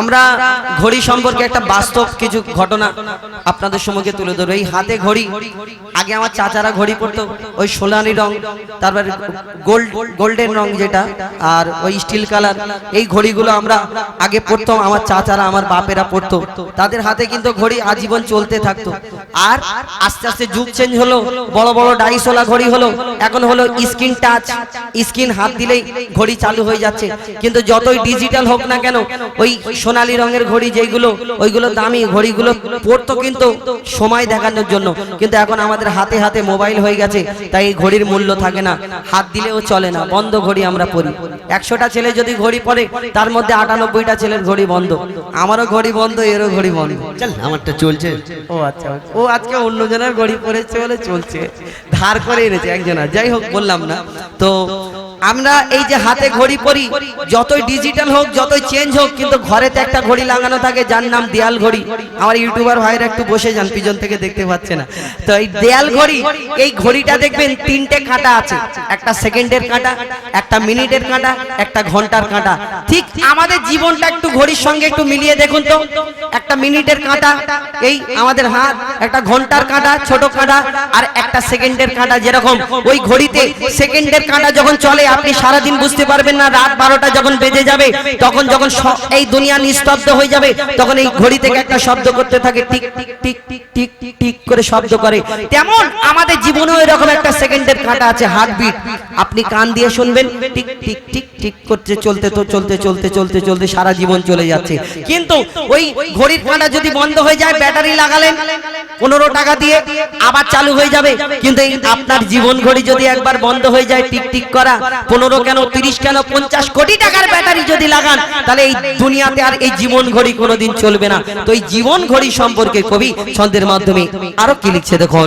আমরা ঘড়ি সম্পর্কে একটা বাস্তব কিছু ঘটনা আপনাদের সম্মুখে তুলে ধরবো। এই হাতে ঘড়ি, আগে আমার চাচারা ঘড়ি পরতো, ওই সোনালি রং, তারপরে গোল্ড গোল্ডেন রং যেটা, আর ওই স্টিল কালার, এই ঘড়িগুলো আমরা আগে পরতাম, আমার চাচারা, আমার বাপেরা পরতো। তাদের হাতে কিন্তু ঘড়ি আজীবন চলতে থাকতো। আর আস্তে আস্তে যুগ চেঞ্জ হলো, বড় বড় ডাইসোলা ঘড়ি হলো, এখন হলো স্ক্রিন টাচ স্ক্রিন হাত দিলেই ঘড়ি চালু হয়ে যাচ্ছে। কিন্তু যতই ডিজিটাল হোক না কেন, ওই সোনালী রঙের ঘড়ি যেগুলো ওইগুলো দামি ঘড়িগুলো পড়তো কিন্তু সময় দেখানোর জন্য। কিন্তু এখন আমাদের হাতে হাতে মোবাইল হয়ে গেছে তাই এই ঘড়ির মূল্য থাকে না। হাত দিলেও চলে না বন্ধ ঘড়ি আমরা পড়ি একশোটা ছেলে যদি ঘড়ি পরে তার মধ্যে আটানব্বইটা ছেলের ঘড়ি বন্ধ। আমারও ঘড়ি বন্ধ এরও ঘড়ি বন্ধ। চল আমারটা চলছে। ও আচ্ছা ও আজকে অন্যজনের ঘড়ি পরেছে বলে চলছে। ধার করে এনেছে একজনা যাই হোক বললাম না। তো আমরা এই যে হাতে ঘড়ি পরি, যতই ডিজিটাল হোক, যতই চেঞ্জ হোক, কিন্তু ঘরেতে একটা ঘড়ি লাগানো থাকে, যার নাম দেয়াল ঘড়ি। আমার ইউটিউবার ভাইরা একটু বসে যান, পিছন থেকে দেখতে পাচ্ছে না। তো এই দেয়াল ঘড়ি, এই ঘড়িটা দেখবেন তিনটে কাঁটা আছে। একটা সেকেন্ডের কাঁটা, একটা মিনিটের কাঁটা, একটা ঘণ্টার কাঁটা। ঠিক আমাদের জীবনটা একটু ঘড়ির সঙ্গে একটু মিলিয়ে দেখুন তো। একটা মিনিটের কাঁটা, এই আমাদের হাত, একটা ঘণ্টার কাঁটা, ছোট কাঁটা, আর একটা সেকেন্ডের কাঁটা যেরকম। ওই ঘড়িতে সেকেন্ডের কাঁটা যখন চলে আপনি সারাদিন বুঝতে পারবেন না, রাত বারোটা যখন বেজে যাবে, তখন যখন এই দুনিয়া নিস্তব্ধ হয়ে যাবে, তখন এই ঘড়ি থেকে একটা শব্দ করতে থাকে, টিক টিক টিক টিক টিক টিক করে শব্দ করে। তেমন আমাদের জীবনেও এরকম একটা সেকেন্ডের কাঁটা আছে হার্টবিট আপনি কান দিয়ে শুনবেন, টিক টিক টিক টিক করতে চলতে তো চলতে চলতে চলতে চলতে সারা জীবন চলে যাচ্ছে। কিন্তু ওই ঘড়ির কাঁটা যদি বন্ধ হয়ে যায়, ব্যাটারি লাগালেন, পনেরো টাকা দিয়ে আবার চালু হয়ে যাবে। কিন্তু আপনার জীবন ঘড়ি যদি একবার বন্ধ হয়ে যায়, টিক টিক করা, পনেরো কেন, তিরিশ কেন, পঞ্চাশ কোটি টাকার ব্যাটারি যদি লাগান, তাহলে এই দুনিয়াতে আর এই জীবন ঘড়ি কোনোদিন চলবে না। তো এই জীবন ঘড়ি সম্পর্কে কবি ছন্দের মাধ্যমে আরও কি লিখছে দেখুন?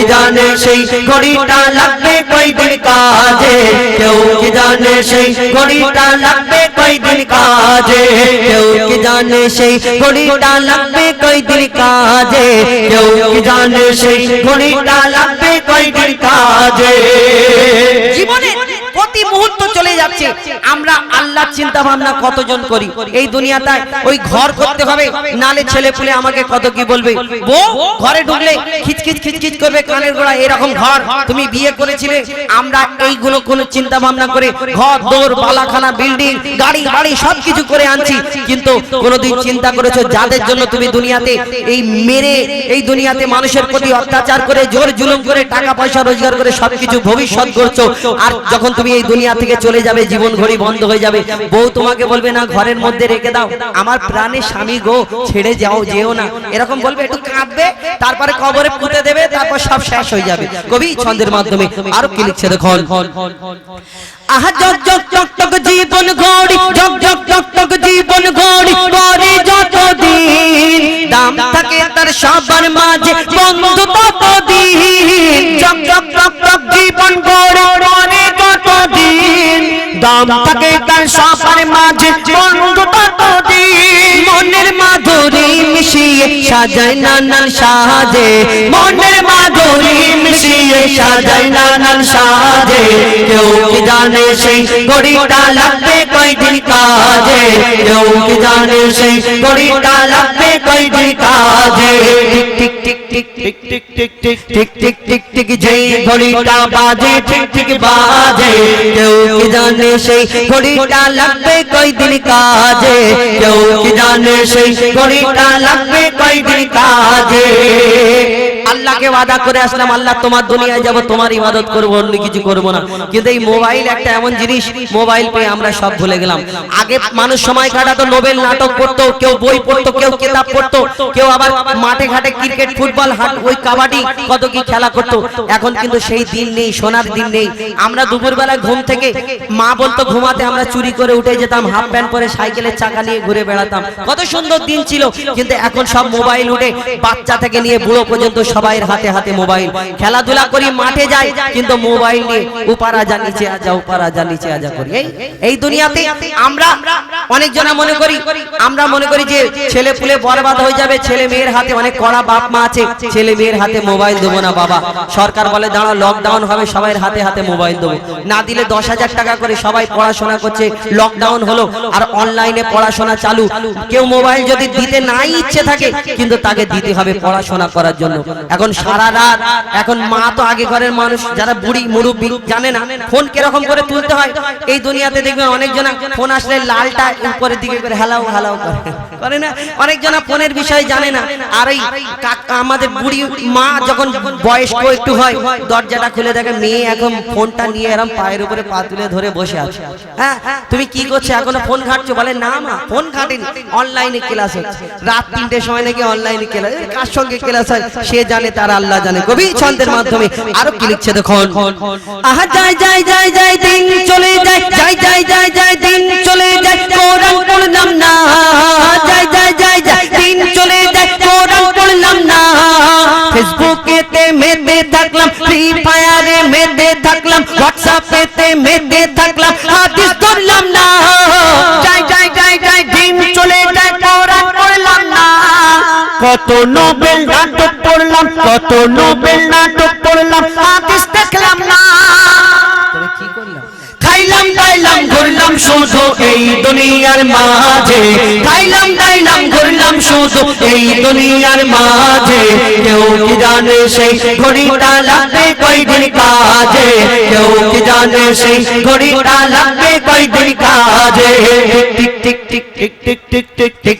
জানে সেই ঘড়িটা লাগবে কয়দিন কাজে? কেউ কি জানে সেই ঘড়িটা লাগবে কয়দিন কাজে? কেউ কি জানে সেই ঘড়িটা লাগবে কয়দিন কাজে? কেউ কি জানে সেই ঘড়িটা লাগবে কয়দিন কাজে? জীবনে প্রতি মুহূর্ত চলে যাচ্ছে। আমরা আল্লাহ চিন্তা ভাবনা কতজন করি? এই দুনিয়াতে ওই ঘর করতে হবে, নালে ছেলে পুলে আমাকে কত কি বলবে? বউ ঘরে ঢুকলে খিচখিচ খিচখিচ করবে, কানের গোড়া এরকম ঘর তুমি বিয়ে করেছিলে। আমরা এইগুলো কোনো চিন্তা ভাবনা করে ঘর দৌড় বালাখানা, বিল্ডিং, গাড়ি, বাড়ি সবকিছু করে আনছি। কিন্তু কোনোদিন চিন্তা করেছ যাদের জন্য তুমি দুনিয়াতে এই মেরে, এই দুনিয়াতে মানুষের প্রতি অত্যাচার করে, জোর জুলুম করে, টাকা পয়সা রোজগার করে সবকিছু ভবিষ্যৎ করছ আর যখন তুমি এই দুনিয়া থেকে চলে যাবে, জীবন ঘড়ি বন্ধ হয়ে যাবে। বউ তোমাকে বলবে, না, ঘরের মধ্যে রেখে দাও। আমার প্রাণের স্বামী গো, ছেড়ে যাও, যেও না। এরকম বলবে, একটু কাঁদবে, তারপরে কবরে পুঁতে দেবে, তারপর সব শেষ হয়ে যাবে। কবি ছন্দের মাধ্যমে আরও কি লিখছে দেখুন? আহা, জগ জগ জগ জগ, জীবন ঘড়ি, জগ জগ জগ জগ, জীবন ঘড়ি করে যত দিন দাম থাকে তার সবার মাঝে দাম থাকে তার সবার মাঝে বন্ধু তত দিন। মনের মাধুরী মিশিয়ে সাজায় নানান সাজে মনের মাধুরী মিশিয়ে সাজায় নানান সাজে কেউ কি জানে সেই গড়িটা লাগবে কয়দিন কাজে? কেউ জানে সেই ঘড়িটা লাগবে কয়টি কাজে টিক টিক টিক টিক টিক টিক টিক টিক টিক টিক টিক যেই ঘড়িটা বাজে ঠিক ঠিক বাজে কেউ কি জানে সেই ঘড়িটা লাগবে কয়দিন কাজে কেউ কি জানে সেই ঘড়িটা লাগবে কয়দিন কাজে আল্লাহকে ওয়াদা করে আসলাম, আল্লাহ তোমার দুনিয়ায় যাব, তোমার ইবাদত করব, অন্য কিছু করব না। কিন্তু এই মোবাইল একটা এমন জিনিস, মোবাইল পেয়ে আমরা সব ভুলে গেলাম। আগে মানুষ সময় কাটাতো, নোবেল নাটক করতো, কেউ বই পড়তো, কেউ কিতাব পড়তো, কেউ আবার মাঠে ঘাটে ক্রিকেট, ফুটবল, হাট, ওই কাবাডি, কত কি খেলা করতো। এখন কিন্তু সেই দিন নেই, সোনার দিন নেই। আমরা দুপুরবেলা ঘুম থেকে, মা বলতো, ঘুমাতে আমরা চুরি করে উঠে যেতাম, হাফ প্যান্ট পরে সাইকেলের চাকা নিয়ে ঘুরে বেড়াতাম। কত সুন্দর দিন ছিল, কিন্তু এখন সব মোবাইল উঠে বাচ্চা থেকে নিয়ে বুড়ো পর্যন্ত সবাইয়ের হাতে হাতে মোবাইল। খেলাধুলা করি, মাঠে যাই, কিন্তু মোবাইল নিয়ে উপারা যা, নিচে আজা উপারা যা, নিচে আজা করি। এই এই দুনিয়াতে আমরা অনেক জনা মনে করি, আমরা মনে করি যে ছেলে পুলে বরবাদ হয়ে যাবে, ছেলে মেয়ের হাতে অনেক কড়া বাপ মা আছে, ছেলে মেয়ের হাতে মোবাইল দেবো না বাবা। সরকার বলে দাঁড়া লকডাউন হবে সবাই হাতে হাতে মোবাইল দেবো। না দিলে দশ হাজার টাকা করে সবাই পড়াশোনা করছে লকডাউন হলো, আর অনলাইনে পড়াশোনা চালু। কেউ মোবাইল যদি দিতে নাই ইচ্ছে থাকে, কিন্তু তাকে দিতে হবে পড়াশোনা করার জন্য। এখন সারা রাত এখন মা তো আগে ঘরের মানুষ যারা বুড়ি মুরব্বী জানে না ফোন কীরকম করে তুলতে হয়? এই দুনিয়াতে দেখবেন অনেকজন ফোন আসলে লালটা উপরের দিকে করে হেলাও হেলাও করে। করে। না? অনেকজন ফোনের বিষয়ে জানে না। আর এই আমাদের বুড়ি মা যখন বয়স্ক একটু হয় দরজাটা খুলে দেখে মেয়ে এখন ফোনটা নিয়ে এরম পায়ের উপরে পা তুলে ধরে বসে আছে। হ্যাঁ তুমি কি করছ? এখনও ফোন ঘাটছো? বলে না মা ফোন ঘাটেনি। অনলাইনে ক্লাস হচ্ছে রাত তিনটের সময় নাকি অনলাইনে ক্লাস কার সঙ্গে ক্লাস হয় সে জানে তার আল্লাহ জানে। কবি ছন্দের মাধ্যমে আরও কি লিখছে দেখুন? আহা যাই যাই যাই যাই দিন চলে যায় যাই যাই যাই যাই দিন চলে যায় কোরআন পড়লাম না। যাই যাই যাই যাই দিন চলে যায় কোরআন পড়লাম না। ফেসবুকেতে মেতে থাকলাম ফ্রি ফায়ারে মেতে থাকলাম হোয়াটসঅ্যাপেতে মেতে থাকলাম হাদিস কত নোবেল নাটক পড়লাম কত নোবেল নাটক পড়লাম হাদিস দেখলাম না। তবে কি করলাম? খাইলাম দাইলাম ঘুরলাম শুধু এই দুনিয়ার মাঝে। খাইলাম দাইলাম ঘুরলাম শুধু এই দুনিয়ার মাঝে। কেউ কি জানে সেই ঘড়িটা লাগবে কয়দিন কাজে? কেউ কি জানে সেই ঘড়িটা লাগবে কয়দিন কাজে? টিক টিক টিক টিক টিক টিক টিক টিক